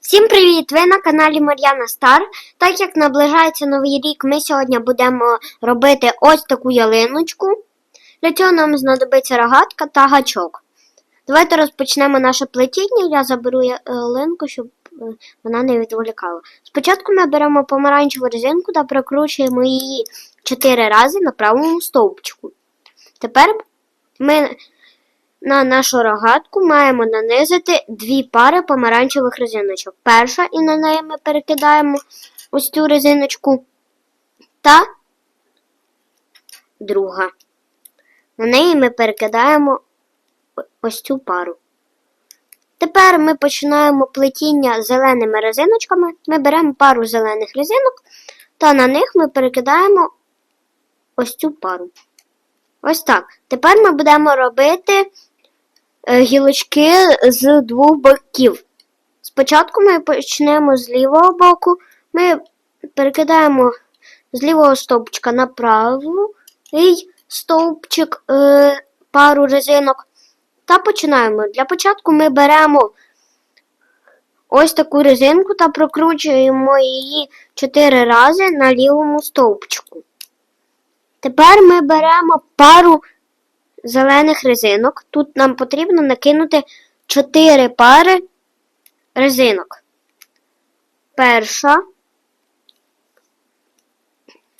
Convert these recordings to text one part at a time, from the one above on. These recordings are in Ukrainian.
Всім привіт! Ви на каналі Мар'яна Стар. Так як наближається новий рік, ми сьогодні будемо робити ось таку ялиночку. Для цього нам знадобиться рогатка та гачок. Давайте розпочнемо наше плетіння. Я заберу ялинку, щоб е, вона не відволікала. Спочатку ми беремо помаранчеву резинку та прокручуємо її 4 рази на правому стовпчику. Тепер ми на нашу рогатку маємо нанизити дві пари помаранчевих резиночок. Перша, і на неї ми перекидаємо ось цю резиночку. Та друга. На неї ми перекидаємо ось цю пару. Тепер ми починаємо плетіння зеленими резиночками. Ми беремо пару зелених резинок, та на них ми перекидаємо ось цю пару. Ось так. Тепер ми будемо робити гілочки з двох боків. Спочатку ми почнемо з лівого боку. Ми перекидаємо з лівого стовпчика на правий стовпчик е, пару резинок. Та починаємо. Для початку ми беремо ось таку резинку та прокручуємо її 4 рази на лівому стовпчику. Тепер ми беремо пару зелених резинок. Тут нам потрібно накинути 4 пари резинок. Перша.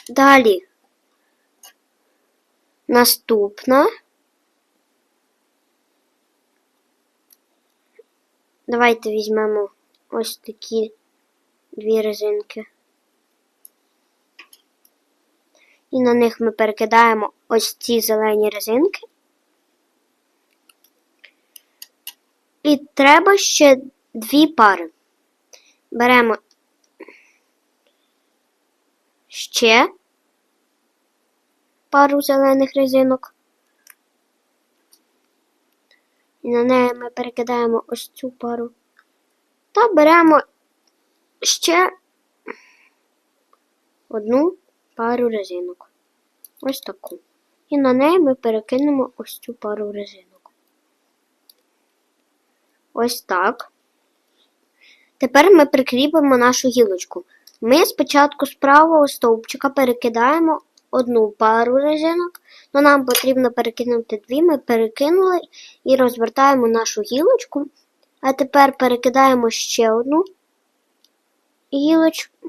Далі. Наступна. Давайте візьмемо ось такі дві резинки. І на них ми перекидаємо ось ці зелені резинки. І треба ще дві пари. Беремо ще пару зелених резинок. І на неї ми перекидаємо ось цю пару. Та беремо ще одну пару резинок. Ось таку. І на неї ми перекинемо ось цю пару резинок. Ось так. Тепер ми прикріпимо нашу гілочку. Ми спочатку з правого стовпчика перекидаємо одну пару резинок, але нам потрібно перекинути дві. Ми перекинули і розвертаємо нашу гілочку. А тепер перекидаємо ще одну гілочку,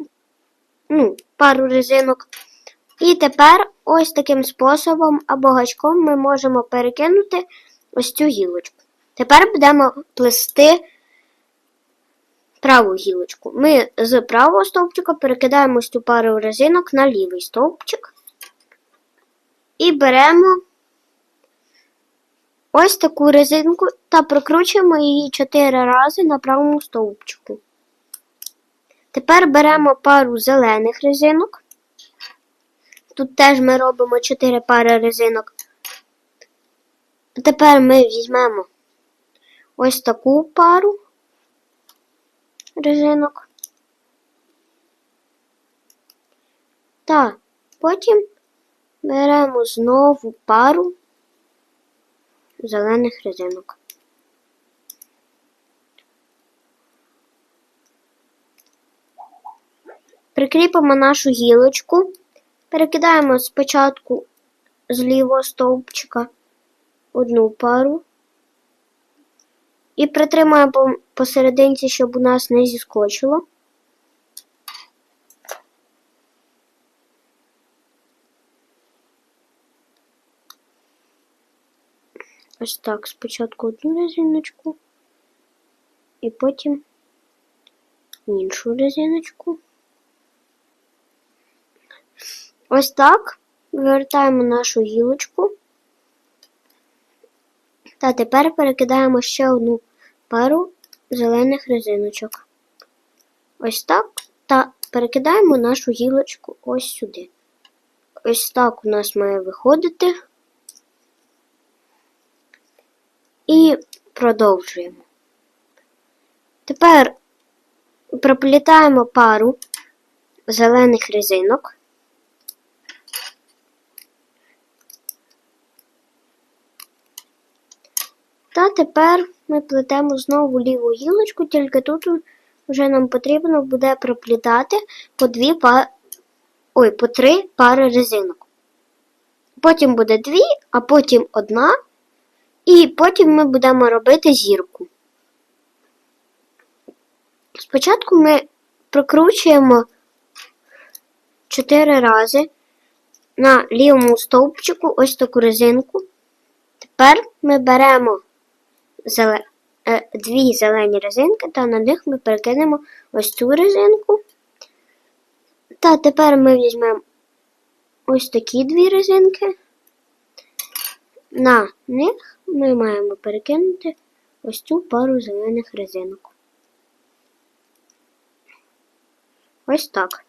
ну, пару резинок. І тепер ось таким способом або гачком ми можемо перекинути ось цю гілочку. Тепер будемо плести праву гілочку. Ми з правого стовпчика перекидаємо ось цю пару резинок на лівий стовпчик. І беремо ось таку резинку та прокручуємо її 4 рази на правому стовпчику. Тепер беремо пару зелених резинок. Тут теж ми робимо 4 пари резинок. Тепер ми візьмемо ось таку пару резинок. Та потім беремо знову пару зелених резинок. Прикріпимо нашу гілочку, перекидаємо спочатку з лівого стовпчика одну пару і притримаємо по- посерединці, щоб у нас не зіскочило. Ось так, спочатку одну резиночку, і потім іншу резиночку. Ось так вивертаємо нашу гілочку. Та тепер перекидаємо ще одну пару зелених резиночок. Ось так. Та перекидаємо нашу гілочку ось сюди. Ось так у нас має виходити. І продовжуємо. Тепер проплітаємо пару зелених резинок. Та тепер ми плетемо знову ліву гілочку, тільки тут вже нам потрібно буде проплітати по дві па... Ой, по три пари резинок. Потім буде дві, а потім одна. І потім ми будемо робити зірку. Спочатку ми прокручуємо 4 рази на лівому стовпчику ось таку резинку. Тепер ми беремо зеле... е, дві зелені резинки та на них ми перекинемо ось цю резинку. Та тепер ми візьмемо ось такі дві резинки. На них ми маємо перекинути ось цю пару зелених резинок. Ось так.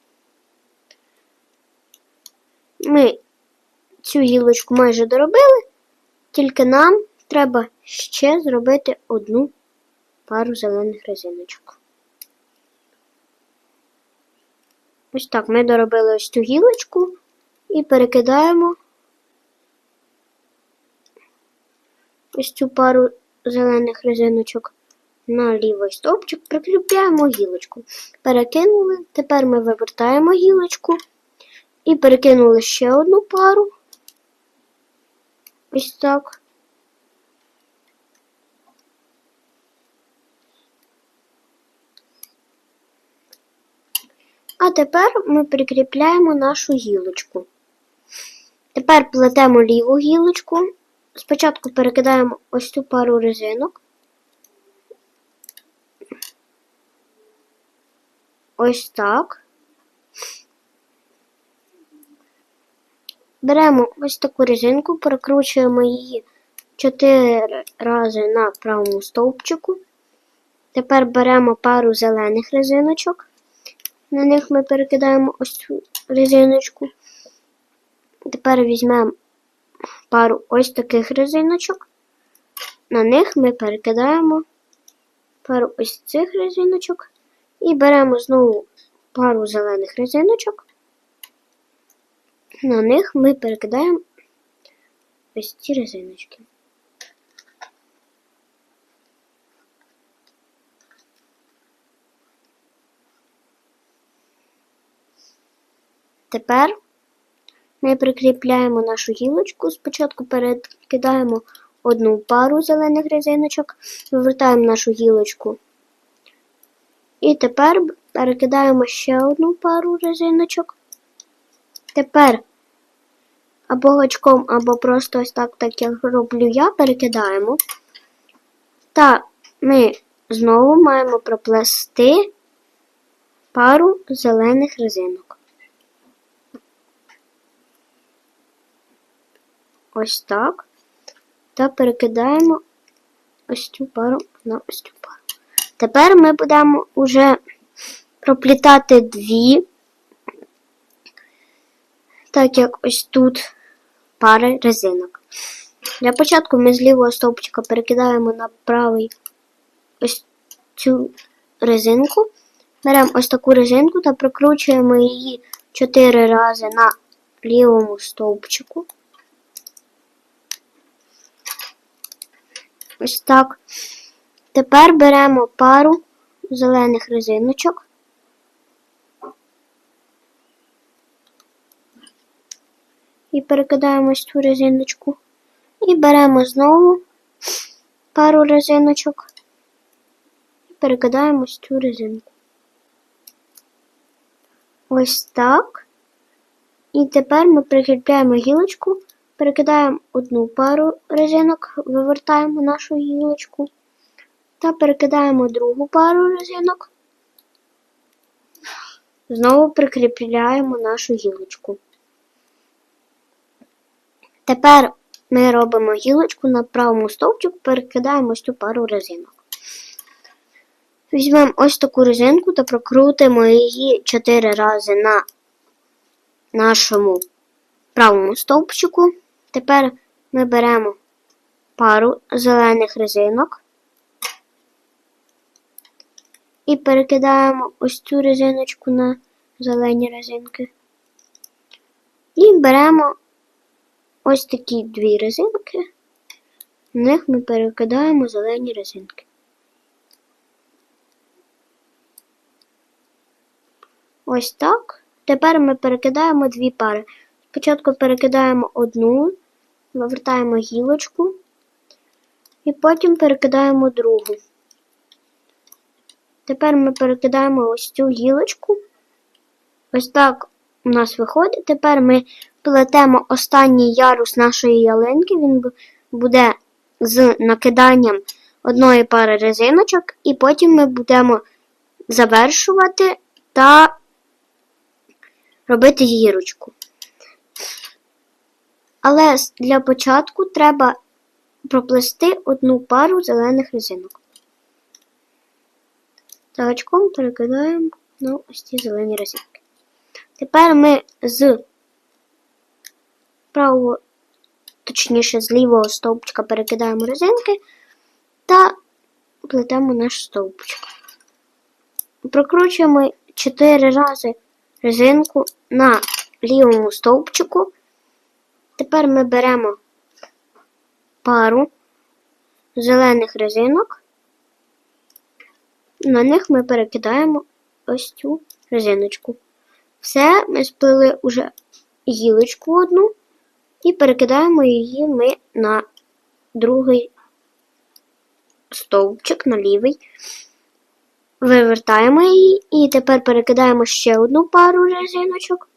Ми цю гілочку майже доробили, тільки нам треба ще зробити одну пару зелених резиночок. Ось так ми доробили ось цю гілочку і перекидаємо ось цю пару зелених резиночок на лівий стовпчик, прикріпляємо гілочку. Перекинули, тепер ми вивертаємо гілочку і перекинули ще одну пару. Ось так. А тепер ми прикріпляємо нашу гілочку. Тепер плетемо ліву гілочку. Спочатку перекидаємо ось цю пару резинок. Ось так. Беремо ось таку резинку, прокручуємо її 4 рази на правому стовпчику. Тепер беремо пару зелених резиночок. На них ми перекидаємо ось цю резиночку. Тепер візьмемо пару ось таких резиночок. На них ми перекидаємо пару ось цих резиночок. І беремо знову пару зелених резиночок. На них ми перекидаємо ось ці резиночки. Тепер ми прикріпляємо нашу гілочку. Спочатку перекидаємо одну пару зелених резиночок, вивертаємо нашу гілочку. І тепер перекидаємо ще одну пару резиночок. Тепер або гачком, або просто ось так, так як роблю я, перекидаємо. Та ми знову маємо проплести пару зелених резинок. Ось так. Та перекидаємо ось цю пару на ось цю пару. Тепер ми будемо вже проплітати дві, так як ось тут пари резинок. Для початку ми з лівого стовпчика перекидаємо на правий ось цю резинку. Беремо ось таку резинку та прокручуємо її 4 рази на лівому стовпчику. Ось так. Тепер беремо пару зелених резиночок. І перекидаємо ось цю резиночку. І беремо знову пару резиночок. І перекидаємо цю резинку. Ось так. І тепер ми прикріпляємо гілочку, перекидаємо одну пару резинок, вивертаємо нашу гілочку та перекидаємо другу пару резинок. Знову прикріпляємо нашу гілочку. Тепер ми робимо гілочку на правому стовпчику, перекидаємо ось цю пару резинок. Візьмемо ось таку резинку та прокрутимо її 4 рази на нашому правому стовпчику. Тепер ми беремо пару зелених резинок і перекидаємо ось цю резиночку на зелені резинки. І беремо ось такі дві резинки, на них ми перекидаємо зелені резинки. Ось так. Тепер ми перекидаємо дві пари. Спочатку перекидаємо одну, вивертаємо гілочку, і потім перекидаємо другу. Тепер ми перекидаємо ось цю гілочку. Ось так у нас виходить. Тепер ми плетемо останній ярус нашої ялинки. Він буде з накиданням одної пари резиночок, і потім ми будемо завершувати та робити зірочку. Але для початку треба проплести одну пару зелених резинок. Та очком перекидаємо на ось ці зелені резинки. Тепер ми з правого, точніше, з лівого стовпчика перекидаємо резинки та плетемо наш стовпчик. Прокручуємо 4 рази резинку на лівому стовпчику. Тепер ми беремо пару зелених резинок. На них ми перекидаємо ось цю резиночку. Все, ми сплели уже гілочку одну і перекидаємо її ми на другий стовпчик, на лівий. Вивертаємо її і тепер перекидаємо ще одну пару резиночок.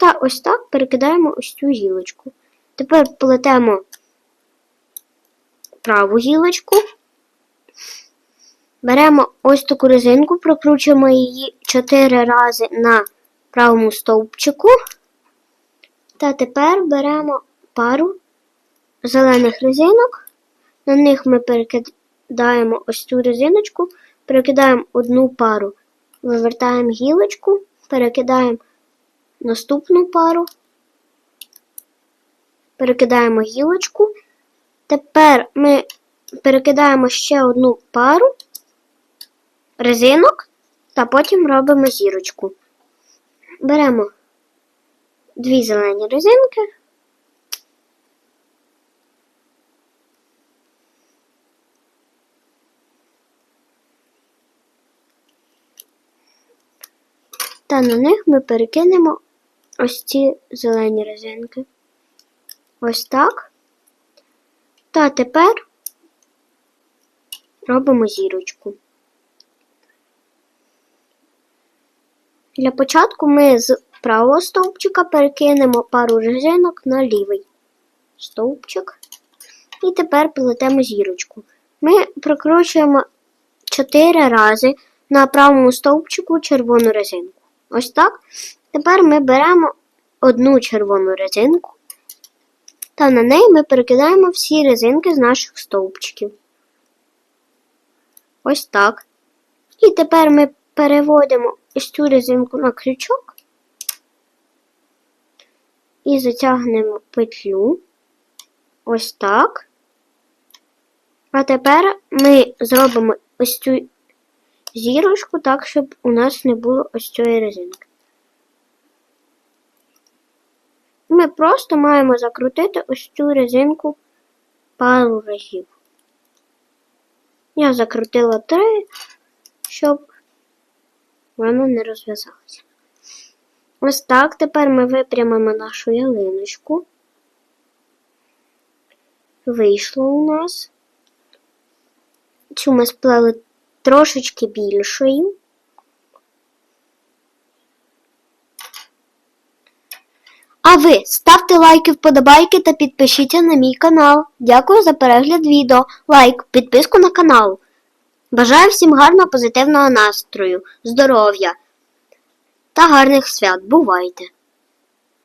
Та ось так перекидаємо ось цю гілочку. Тепер плетемо праву гілочку. Беремо ось таку резинку, прокручуємо її 4 рази на правому стовпчику. Та тепер беремо пару зелених резинок. На них ми перекидаємо ось цю резиночку, перекидаємо одну пару, вивертаємо гілочку, перекидаємо наступну пару, перекидаємо гілочку. Тепер ми перекидаємо ще одну пару резинок та потім робимо зірочку. Беремо дві зелені резинки. Та на них ми перекинемо ось ці зелені резинки. Ось так. Та тепер робимо зірочку. Для початку ми з правого стовпчика перекинемо пару резинок на лівий стовпчик. І тепер плетемо зірочку. Ми прокручуємо 4 рази на правому стовпчику червону резинку. Ось так. Тепер ми беремо одну червону резинку, та на неї ми перекидаємо всі резинки з наших стовпчиків. Ось так. І тепер ми переводимо ось цю резинку на крючок і затягнемо петлю. Ось так. А тепер ми зробимо ось цю зірочку так, щоб у нас не було ось цієї резинки. Ми просто маємо закрутити ось цю резинку пару разів. Я закрутила три, щоб воно не розв'язалося. Ось так тепер ми випрямимо нашу ялиночку. Вийшло у нас. Цю ми сплели трошечки більшою. Ви ставте лайки, вподобайки та підпишіться на мій канал. Дякую за перегляд відео, лайк, підписку на канал. Бажаю всім гарного позитивного настрою, здоров'я та гарних свят. Бувайте!